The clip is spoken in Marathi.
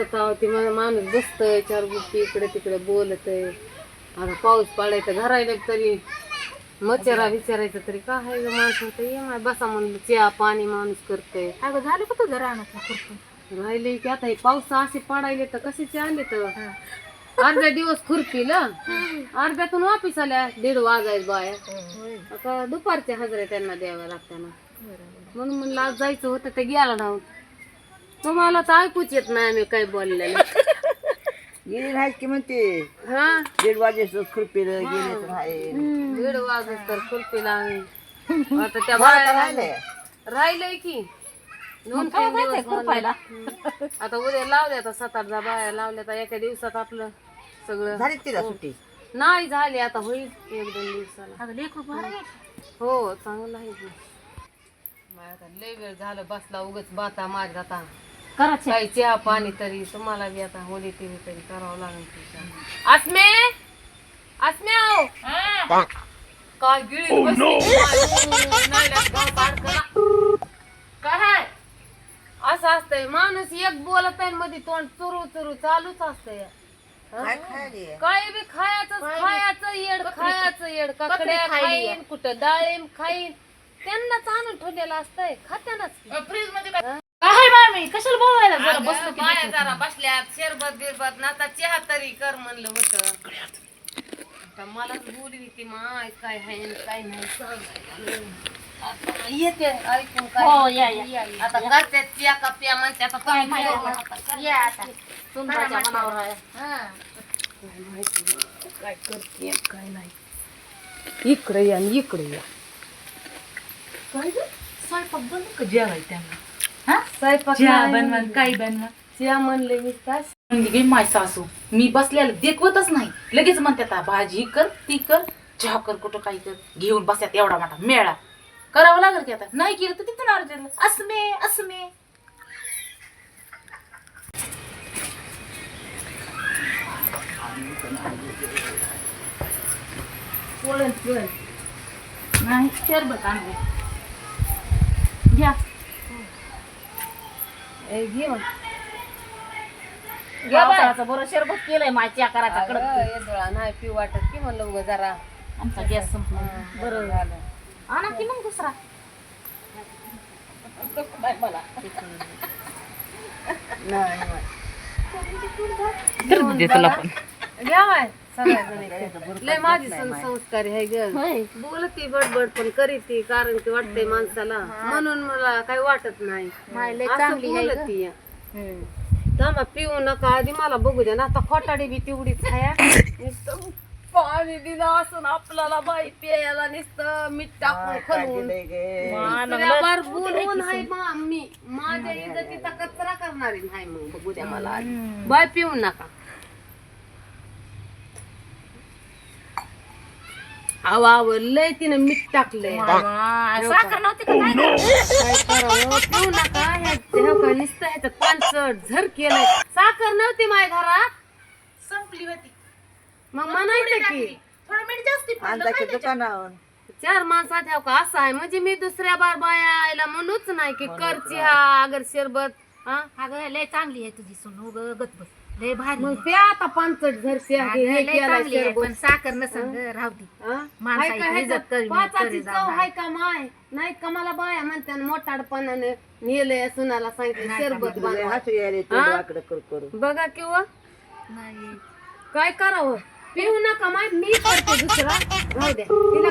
ती माणूस बसतय चार गोष्टी इकडे तिकडे बोलतय. आता पाऊस पडायचा घरायला तरी मच्छरा विचारायचं तरी काय आहे ग माणसं? तर ये माय बसा म्हणलं चहा पाणी माणूस करतय. अगं झालं का तुझं रानातलं राहिले की आता हे पाऊस असे पडायले तर कशाचे आले तर? अर्धा दिवस खुरपीला. अर्ध्यातून वापिस आल्या दीड वाजायच बाया आता दुपारच्या हजरे त्यांना द्याव्या लागताना म्हणून म्हणलं आज जायचं होतं ते गेला ना तुम्हाला तर ऐकूच येत नाही आम्ही काय बोललेलं. गेली नाही की म्हणते. हा? दीड वाजेस खुरपीला गेले तर आहे. दीड वाजत तर खुरपीला आम्ही आता त्या तर बाया राहिलंय. राहिलंय की. दोन तीन दिवस म्हणलं. हम्म. आता उद्या लावल्या आता सात आठ दहा बाया लावल्या तर एका दिवसात आपलं सगळं. झाली तिला सुट्टी? नाही झाली आता होईल एक दोन दिवसाला. हो चांगलं आहे. की आता लय वेळ झालं बसला उगच बाता माझ्या आता. काही चहा पाणी तरी तुम्हाला बी आता होली टीव्ही तरी करावं लागेल तुझ्या आसमे आसमे आहो काय गिळी? असं असतंय माणूस एक बोलत आहे मध्ये तोंड चुरू चुरू चालूच असतंय. काय खायली? काय बी खायचं खायचं येड खायचं येड काकड्या खाईन कुठं डाळिंब खाईन. त्यांनाच आणून ठेवलेलं असतंय खात्यानच. फ्रीजमध्ये मामी कशाला बोलायला जरा बसलो की जरा बसल्यात शरबत बिरबत नाता चहा तरी कर म्हणलं होतं आता मलाच बोलली ती माय काय आहे आणि काय नाही सांगायला. आता येते ऐकून हो, काय या, या. आता करते चिया का प्या म्हणते आता काय तुम्ही माहिती जेवा. आता. या आता सुंदराच्या मनावर आहे हा. काय माहिती नाही. काय करते काय नाही इकडे या आणि इकडे या काय गं? स्वयंपाक बनवू का जेवाय त्यांना हा? स्वयंपाक चहा नाही. बनवा. काय बनवा. चिया म्हणले मी म्हणली गे माय सासू मी बसल्याला देखवतच नाही. लगेच म्हणतात "आ, भाजी कर ती कर चहा कर कुठं काही कर घेऊन बसतात एवढा मोठा मेळा. करावं लागेल की आता? नाही केलं तर तिथून अर्ज असमे असमे पोळण पोळण. नाही शरबत आणले घ्या. ए, घे मग. पावसाळ्याचं बरं शरबत केलंय माझ्या करायचा कडक. अगं, हे डोळा नाही पिऊ वाटत. की म्हणलं उगा जरा. आमचा गॅस संपला. बरं. झालं. आणा की मग दुसरा. तुला पण. घ्यावाय सगळ्याजणी लय माझी संस्कारी आहे ग. बोलती बडबड पण करीती कारण की वाटतंय माणसाला. म्हणून मला काही वाटत नाही. असं बोलती. या. थांबा पिऊ नका. आधी मला बघू द्या ना. आता खोटाडी बी तेवढीच नुसतं पाणी दिलं असं आपल्याला बाई प्यायला नुसतं मीठ टाकून खलवून दुसऱ्यावर बोलवून आहे मा- मी. माझ्या इज्जतीचा कचरा करणारी. नाही मग बघू द्या मला. बाय पिऊ नका. आवा आव लय तिनं मीठ टाकलंय. साखर नव्हती का काय? करावं? नका. ह्या ह्या का नुसतं ह्याचं पानसट झर केलंय. साखर नव्हती माझ्या घरात. संपली होती. मग म्हणायचं की थोडं मीठ जास्ती पडलं आणता काय की दुकानावर चार माणसात ह्या का? असं आहे. म्हणजे मी दुसऱ्या बार बाया आयला म्हणूच नाही की करची हा अगर शरबत हा? अगं लय चांगली आहे तुझी सून. उग गत बस. लय भारी. मग प्या आता पानसट झर प्या अगं, की हे लय केलंय चांगली आहे. पण साखर नसन ग, राहू दे? माणसाची हाय का ह्याचं इज्जत करी- पाचाची करी चव जाऊ हाय का माय? नाही का मला बाया म्हणते मोठाडपणाने नेलंय सुनाला सांगितलं. शरबत बनवा हसू यायले तोंडाकडे करू करू बघा किंवा. नाही. काय करावं? पिऊ नका माय मी करते दुसरा. राहू द्या. तिला